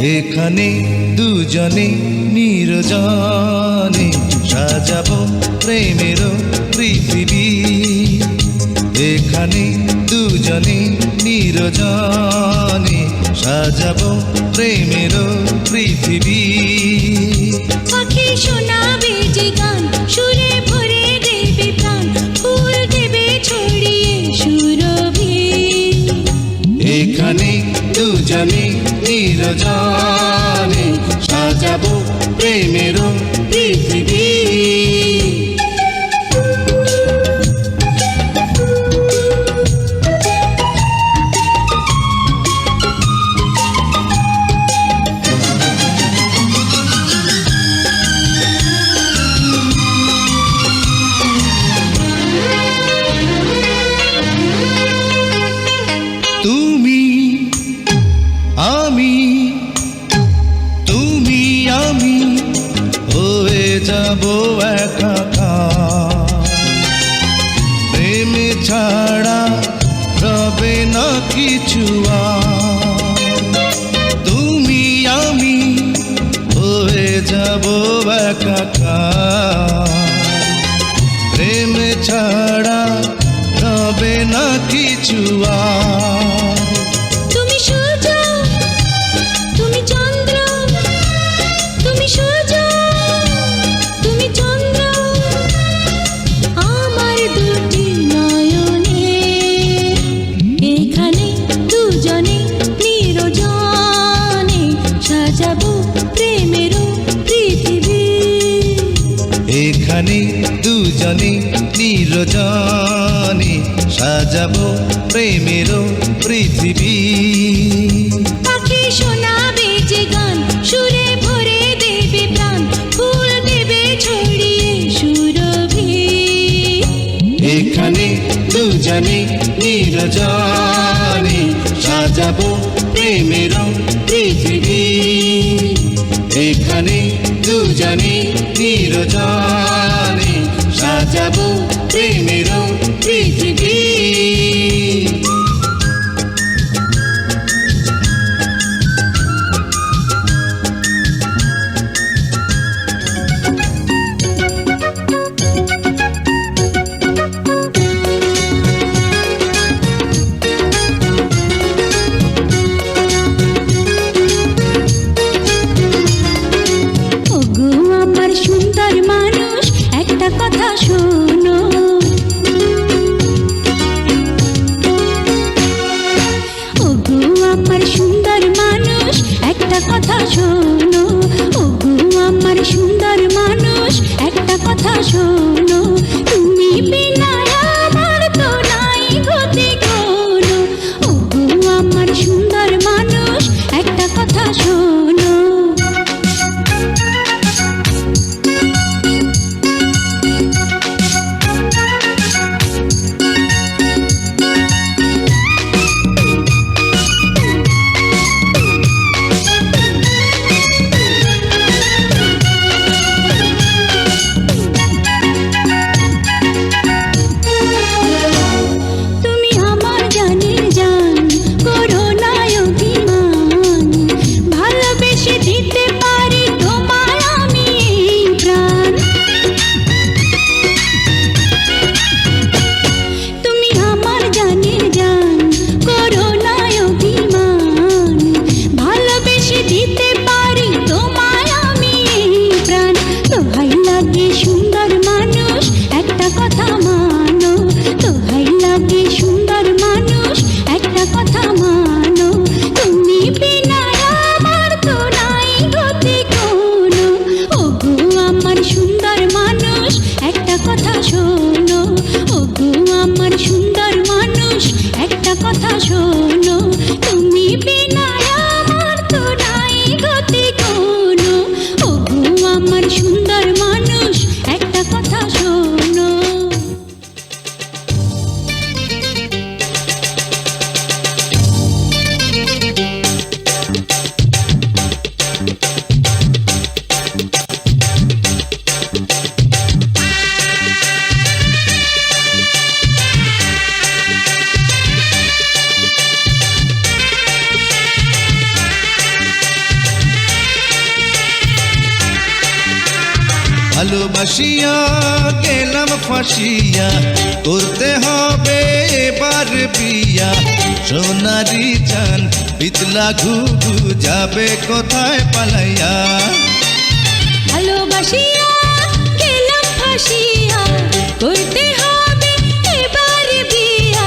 এখানে দুজনে নিরজনে সাজাব প্রেমের পৃথিবী। এখানে দুজনে নিরজনে সাজাবো প্রেমের পৃথিবী। দুজনে নিরজনে সাজাবো প্রেমের পৃথিবী আমি তুমি আমি হয়ে যাব একাকার প্রেমে ছাড়া রবে না কিছু আর। এখানে দুজনে নিরজনে সাজাবো প্রেমের পৃথিবী। পাখি শোনাবে যে গান সুরে ভরে দেবে প্রাণ ফুল দেবে ছড়িয়ে সুরভি। এখানে দুজনে নিরজনে সাজাবো প্রেমের পৃথিবী। এখানে দুজনে নিরজনে সাজাবো প্রেমের পৃথিবী কথা শোনো। ও আমার সুন্দর মানুষ একটা কথা শোনো। ভালোবাসিয়া গেলাম ফাঁসিয়া, করতে হবে এবার বিয়া। সোনারি চান, পিতলা ঘুঘু যাবে কোথায় পালাইয়া? ভালোবাসিয়া, গেলাম ফাঁসিয়া, করতে হবে এবার বিয়া।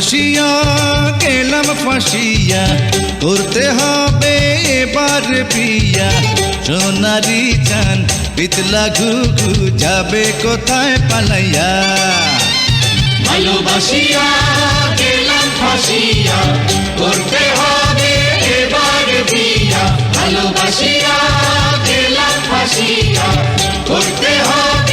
ভালোবাসিয়া গেলাম ফাঁসিয়া করতে হবে এবার বিয়া সোনারি চান পিতলা ঘুঘু যাবে কোথায় পালাইয়া? ভালোবাসিয়া গেলাম ফাঁসিয়া করতে হবে এবার বিয়া ভালোবাসিয়া গেলাম ফাঁসিয়া করতে হবে